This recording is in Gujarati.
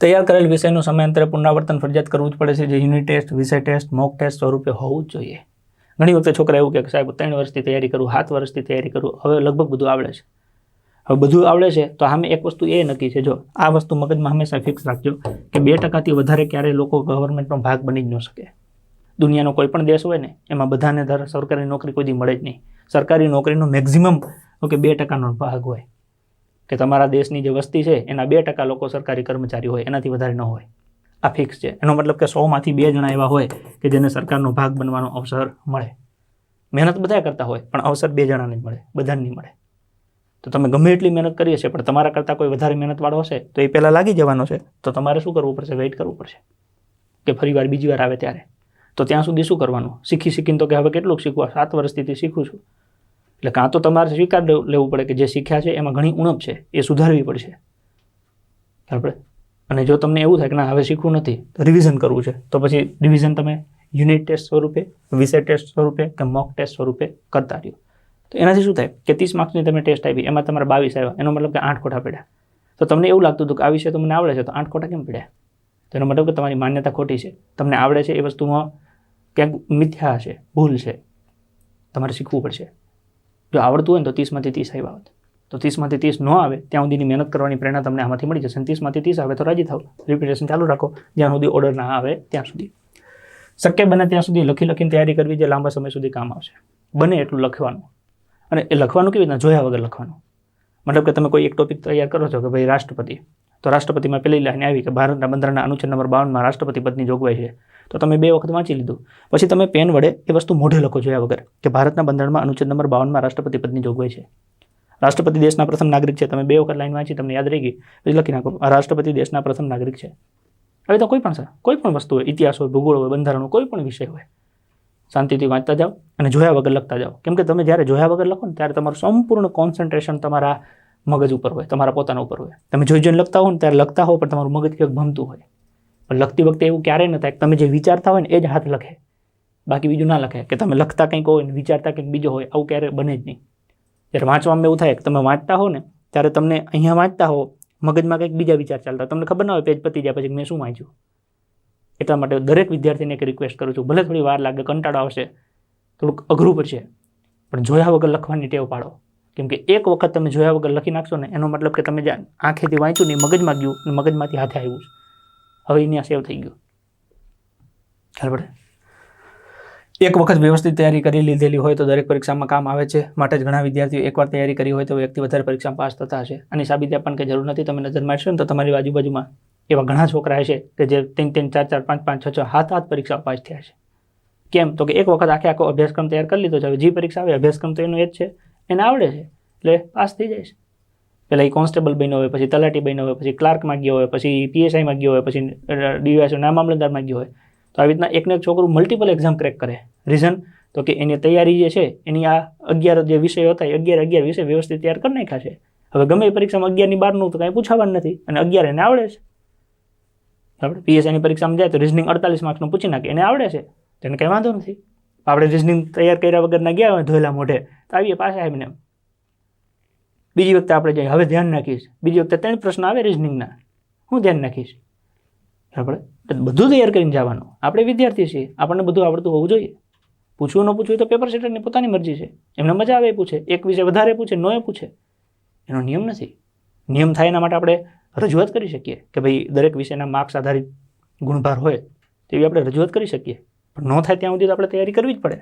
તૈયાર કરેલ વિષયનું સમયાંતરે પુનરાવર્તન ફરજિયાત કરવું જ પડે છે. જે યુનિટ ટેસ્ટ વિષય ટેસ્ટ મોક ટેસ્ટ સ્વરૂપે હોવું જ જોઈએ. ઘણી વખતે છોકરા એવું કે, સાહેબ ત્રણ વર્ષથી તૈયારી કરું, સાત વર્ષથી તૈયારી કરું. હવે લગભગ બધું આવડે છે. હવે બધું આવડે છે તો આમે એક વસ્તુ એ નક્કી છે. જો આ વસ્તુ મગજમાં હંમેશા ફિક્સ રાખજો કે બે ટકાથી વધારે ક્યારેય લોકો ગવર્મેન્ટનો ભાગ બની જ ન શકે. દુનિયાનો કોઈ પણ દેશ હોય ને, એમાં બધાને ધારો સરકારી નોકરી કોઈ મળે જ નહીં. સરકારી નોકરીનો મેક્ઝિમમ ઓકે, બે ટકાનો ભાગ હોય. કે તમારા દેશની જે વસ્તી છે, એના બે ટકા લોકો સરકારી કર્મચારી હોય, એનાથી વધારે ન હોય. આ ફિક્સ છે. એનો મતલબ કે સોમાંથી બે જણા એવા હોય કે જેને સરકારનો ભાગ બનવાનો અવસર મળે. મહેનત બધા કરતા હોય, પણ અવસર બે જણાને જ મળે, બધાને નહીં મળે. તો તમે ગમે એટલી મહેનત કરીએ છીએ પણ તમારા કરતાં કોઈ વધારે મહેનતવાળો હશે, તો એ પહેલાં લાગી જવાનો છે. તો તમારે શું કરવું પડશે? વેઇટ કરવું પડશે. કે ફરી વાર બીજી વાર આવે ત્યારે. તો ત્યાં સુધી શું કરવાનું? શીખી શીખીને તો કે હવે કેટલુંક શીખવા? સાત વર્ષથી શીખું છું. એટલે કાં તો તમારે સ્વીકાર લેવું પડે કે જે શીખ્યા છે એમાં ઘણી ઉણપ છે, એ સુધારવી પડશે. બરાબર અને જો તમને એવું થાય કે ના, હવે શીખવું નથી, તો રિવિઝન કરવું છે. તો પછી રિવિઝન તમે યુનિટ ટેસ્ટ સ્વરૂપે, વિષય ટેસ્ટ સ્વરૂપે કે મોક ટેસ્ટ સ્વરૂપે કરતા રહ્યો. તો એનાથી શું થાય કે ત્રીસ માર્ક્સની તમે ટેસ્ટ આપી, એમાં તમારા બાવીસ આવ્યા, એનો મતલબ કે આઠ ખોટા પડ્યા. તો તમને એવું લાગતું હતું કે આ વિષય તો મને આવડે છે, તો આઠ ખોટા કેમ પડ્યા? તો એનો મતલબ કે તમારી માન્યતા ખોટી છે. તમને આવડે છે એ વસ્તુમાં ક્યાંક મિથ્યા છે ભૂલ છે. તમારે શીખવું પડશે. જો આવડતું હોય ને તો ત્રીસમાંથી ત્રીસ આવ્યા હોત. તો ત્રીસમાંથી ત્રીસ ન આવે, ત્યાં સુધીની મહેનત કરવાની પ્રેરણા તમને આમાંથી મળી જશે. અને ત્રીસમાંથી ત્રીસ આવે તો રાજી થાવ રિપીટેશન ચાલુ રાખો. જ્યાં સુધી ઓર્ડર ના આવે, ત્યાં સુધી. શક્ય બને ત્યાં સુધી લખી લખીને તૈયારી કરવી જે લાંબા સમય સુધી કામ આવશે. બને એટલું લખવાનું. અને એ લખવાનું કેવી રીતના? જોયા વગર લખવાનું. મતલબ કે તમે કોઈ એક ટોપિક તૈયાર કરો છો કે ભાઈ રાષ્ટ્રપતિ. તો રાષ્ટ્રપતિમાં પેલી લાઈન આવી કે ભારતના બંધારણના અનુચ્છેદ નંબર બાવનમાં રાષ્ટ્રપતિ પદની જોગવાઈ છે. તો તમે બે વખત વાંચી લીધું. પછી તમે પેન વડે એ વસ્તુ મોઢે લખો જોયા વગર કે ભારતના બંધારણમાં અનુચ્છેદ નંબર બાવનમાં રાષ્ટ્રપતિ પદની જોગવાઈ છે. રાષ્ટ્રપતિ દેશના પ્રથમ નાગરિક છે. તમે બે વખત લાઈન વાંચી, તમને યાદ રહી ગઈ. પછી લખી નાખો રાષ્ટ્રપતિ દેશના પ્રથમ નાગરિક છે. હવે તો કોઈ પણ સર કોઈ પણ વસ્તુ હોય, ઇતિહાસ હોય, ભૂગોળ હોય, બંધારણ હોય, કોઈ પણ વિષય હોય. શાંતિથી વાંચતા જાઓ અને જોયા વગર લખતા જાઓ. કેમ કે તમે જ્યારે જોયા વગર લખો ને, ત્યારે તમારું સંપૂર્ણ કોન્સન્ટ્રેશન તમારા મગજ ઉપર હોય, તમારા પોતાના ઉપર હોય. તમે જોઈ જોઈને લખતા હો ને, ત્યારે લખતા હો પણ તમારું મગજ ક્યાંક ભમતું હોય. પણ લખતી વખતે એવું ક્યારેય ન થાય તમે જે વિચારતા હોય ને એ જ હાથ લખે. બાકી બીજું ના લખે કે તમે લખતા કંઈક હોય ને વિચારતા કંઈક બીજો હોય, આવું ક્યારેય બને જ નહીં. જ્યારે વાંચવામાં એવું થાય કે તમે વાંચતા હો ને, ત્યારે તમને અહીંયા વાંચતા હો, મગજમાં કંઈક બીજા વિચાર ચાલતા. તમને ખબર ના હોય, પેજ પતી જાય, પછી મેં શું વાંચ્યું? એટલા માટે દરેક વિદ્યાર્થીને એક રિક્વેસ્ટ કરું છું, ભલે થોડી વાર લાગે, કંટાળો આવશે, થોડુંક અઘરું પડશે, પણ જોયા વગર લખવાની ટેવ પાડો. કેમ કે એક વખત તમે જોયા વગર લખી નાખશો ને, એનો મતલબ કે તમે જ્યાં આંખેથી વાંચ્યું ને, મગજમાં ગયું ને, મગજમાંથી હાથે આવ્યું છે. હવે અહીંયા સેવ થઈ ગયું. ખ્યાલ પડે? એક વખત વ્યવસ્થિત તૈયારી કરી લીધેલી હોય તો દરેક પરીક્ષામાં કામ આવે છે. માટે જ ઘણા વિદ્યાર્થીઓ એકવાર તૈયારી કરી હોય તો વ્યક્તિ વધારે પરીક્ષામાં પાસ થતા હશે. અને સાબિતી પણ કંઈ જરૂર નથી. તમે નજર મારશો ને તો તમારી આજુબાજુમાં એવા ઘણા છોકરા હશે કે જે ત્રણ ત્રણ ચાર ચાર પાંચ પાંચ છ છ હાથ હાથ પરીક્ષા પાસ થયા છે. કેમ? તો કે એક વખત આખે આખો અભ્યાસક્રમ તૈયાર કરી લીધો છે. હવે જે પરીક્ષા આવે અભ્યાસક્રમ તો એનો એ જ છે. એને આવડે છે. એટલે પાસ થઈ જાય છે. પહેલાં એ કોન્સ્ટેબલ બન્યો હોય, પછી તલાટી બન્યો હોય, પછી ક્લાર્કમાં ગયો હોય, પછી પીએસઆઈમાં ગયો હોય, પછી ડીવાયસો ના મામલતદારમાં ગયો હોય. તો આવી રીતના એકને એક છોકરું મલ્ટિપલ એક્ઝામ ક્રેક કરે. રીઝન તો કે એની તૈયારી જે છે, એની આ અગિયાર જે વિષયો હતા, એ અગિયાર અગિયાર વિષય વ્યવસ્થિત તૈયાર કરી નાખ્યા છે. હવે ગમે એ પરીક્ષામાં અગિયારની બારનું તો કાંઈ પૂછાવાનું નથી, અને અગિયાર એને આવડે છે. આપણે પીએસઆઈની પરીક્ષામાં જાય તો રિઝનિંગ અડતાલીસ માર્ક્સનું પૂછી નાખે, એને આવડે છે. તેને કંઈ વાંધો નથી. આપણે રિઝનિંગ તૈયાર કર્યા વગરના ગયા હોય ધોયેલા મોઢે, તો આવીએ પાછા એમને બીજી વખતે આપણે જઈએ. હવે ધ્યાન નાખીશ બીજી વખતે ત્રણ પ્રશ્ન આવે રિઝનિંગના હું ધ્યાન નાખીશ આપણે બધું તૈયાર કરીને જવાનું. આપણે વિદ્યાર્થી છીએ. આપણને બધું આવડતું હોવું જોઈએ. પૂછવું ન પૂછવું તો પેપર સેટરની પોતાની મરજી છે. એમને મજા આવે પૂછે. એક વિષય વધારે પૂછે, ન એ પૂછે. એનો નિયમ નથી. નિયમ થાય એના માટે આપણે રજૂઆત કરી શકીએ કે ભાઈ દરેક વિષયના માર્ક્સ આધારિત ગુણભાર હોય તેવી આપણે રજૂઆત કરી શકીએ. પણ ન થાય ત્યાં સુધી તો આપણે તૈયારી કરવી જ પડે.